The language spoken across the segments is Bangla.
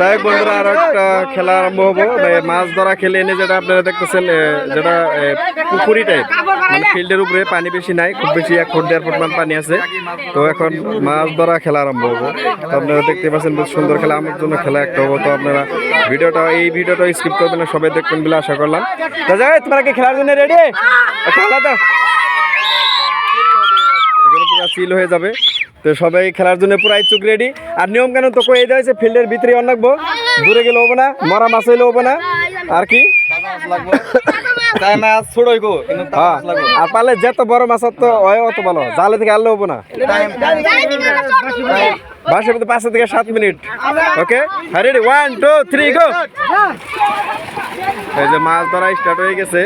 যাই বন্ধুরা, আর একটা খেলা আরম্ভ হব। মাছ ধরা খেলে এনে যেটা আপনারা দেখতেছেন যেটা পুকুরি টাইপ মানে ফিল্ডের উপরে পানি বেশি নাই, খুব বেশি এক ফুট, দেড় ফুট মান পানি আছে। তো এখন মাছ ধরা খেলা আরম্ভ হব। তো আপনারা দেখতে পাচ্ছেন বেশ সুন্দর খেলা, আমার জন্য খেলা একটা হব। তো আপনারা ভিডিওটা, এই ভিডিওটা স্কিপ করবেন না সবাই দেখবেন বলে আশা করলাম। তো যাই তোমরা কি খেলার জন্য রেডি খেলা তো এগুলো পুরো চিল হয়ে যাবে। তো সবাই খেলার জন্য পুরো ইচ্ছুক রেডি আর নিয়ম কেন তো কয়ে দেওয়া হয়েছে ফিল্ডের ভিতরে অন রাখব দূরে গেলে হব না মরা মাছ হইলে হব না। আর কি? হ্যাঁ আর পারলে যত বড় মাছ তো অত ভালো। জালে থেকে আনলে হব না। বাসের মধ্যে পাঁচ থেকে সাত minute. Okay ready one two three go এই যে মাছ ধরা স্টার্ট হয়ে গেছে।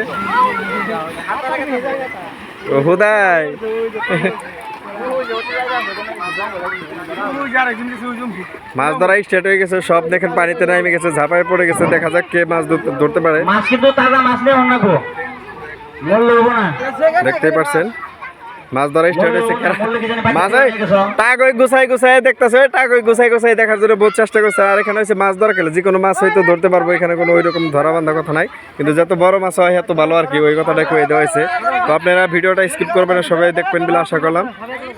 ও হুদাই। মাছ ধরা স্টার্ট হয়ে গেছে সব দেখেন পানিতে নামে গেছে ঝাঁপায় পড়ে গেছে দেখা যাক কে মাছ ধরতে- ধরতে পারে। মাছ কিন্তু তাজা মাছ নেই অন্য দেখতেই পারছেন? মাছ ধরা স্টার্ট হয়েছে মাছ থেকে টাক ওই গুছাই গুছাই দেখতেছে টাক ওই গুছাই গুছাই দেখার জন্য বহুত চেষ্টা করছে। আর এখানে হচ্ছে মাছ ধরা খেলে যে কোনো মাছ হয়তো ধরতে পারব এখানে কোনো ওই রকম ধরা বান্ধা কথা নাই। কিন্তু যত বড় মাছ হয় এত ভালো আর কি ওই কথাটা কয়ে দেওয়া হয়েছে। তো আপনারা ভিডিওটা স্কিপ করবেন সবাই দেখবেন বলে আশা করলাম।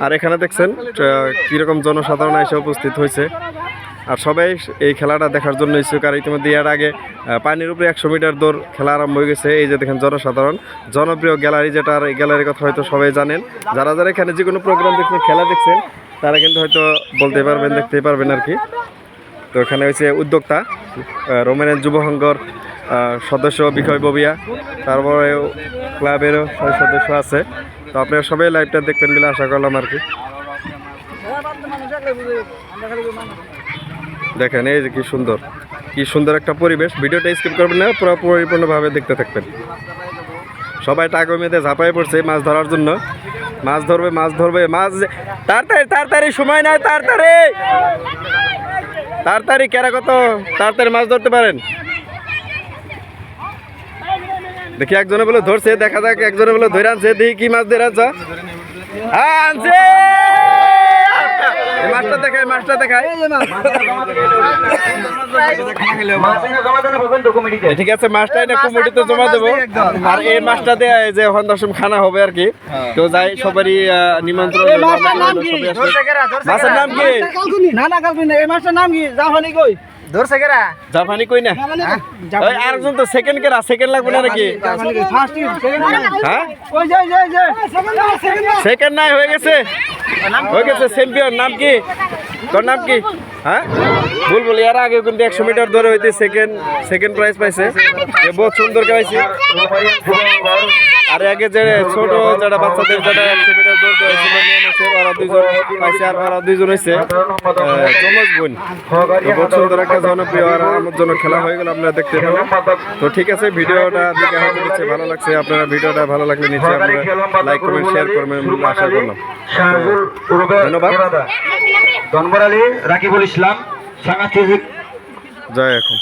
আর এখানে দেখছেন কীরকম জনসাধারণ এসে উপস্থিত হয়েছে। আর সবাই এই খেলাটা দেখার জন্য ইচ্ছুক। আর ইতিমধ্যে এর আগে পানির উপরে একশো মিটার দৌড় খেলা আরম্ভ হয়ে গেছে। এই যে দেখেন জনসাধারণ জনপ্রিয় গ্যালারি যেটা আর এই গ্যালারির কথা হয়তো সবাই জানেন। যারা যারা এখানে যে কোনো প্রোগ্রাম দেখছেন খেলা দেখছেন তারা কিন্তু হয়তো বলতে পারবেন দেখতেই পারবেন আর কি। তো এখানে হয়েছে উদ্যোক্তা রোমানিয়ান যুব সংঘর আহ, সদস্য বিক্ষয় ববিয়া তারপরে ক্লাবেরও সদস্য আছে। তো আপনারা সবাই লাইভটা দেখবেন বলে আশা করলাম আর কি। দেখেন, এই যে কি সুন্দর। কি সুন্দর একটা পরিবেশ। ভিডিওটা স্কিপ করবেন না, পুরো পরিপূর্ণভাবে দেখতে থাকবেন। সবাই টাকা মেয়েতে ঝাঁপাই পড়ছে মাছ ধরার জন্য। মাছ ধরবে মাছ ধরবে, মাছ তাড়াতাড়ি তাড়াতাড়ি, সময় নাই, তাড়াতাড়ি! তাড়াতাড়ি, কেরা কত? তাড়াতাড়ি মাছ ধরতে পারেন। দেখি একজনে বলে ধরছে, দেখা যাক, একজনে বলে ধরে আনছে, দেখি কি মাছ ধরে আনছ। আনছে! মাছটা দেখায় ঠিক আছে মাছটা এনে কুমুটিতে জমা দেবো। আর এই মাছটা দিয়ে এই যে এখন দশম খানা হবে আর কি। তো যাই সবারই নিমন্ত্রণ। মাছের নাম কি? না না কালকে এই মাছটার নাম কি? জাফানি কই? ধরছে কেরা? জাপানি কই না? ওই আরেকজন তো সেকেন্ড কেরা? সেকেন্ড লাগবে না নাকি? ফার্স্ট হ্যাঁ? কই যাই যাই যাই সেকেন্ড সেকেন্ড নাই হয়ে গেছে। হয়ে গেছে চ্যাম্পিয়ন নাম কি? তোর নাম কি হ্যাঁ ভুল বলি এর আগে কিন্তু একশো মিটার ধরে হইতে সেকেন্ড সেকেন্ড প্রাইজ পাইছে বহুত সুন্দর গাইছে আর আগে যে ছোট যারা বাচ্চাদের যারা একশো মিটার দৌড় পাইছে আর দুইজন বহুত সুন্দর একটা জনপ্রিয় জন্য খেলা হয়ে গেল দেখতে তো ঠিক আছে ভিডিওটা ভালো লাগছে ভিডিওটা ভালো লাইক করবেন শেয়ার করবেন ধন্যবাদ। ইসলাম সাংঘাতিক যায় এখন।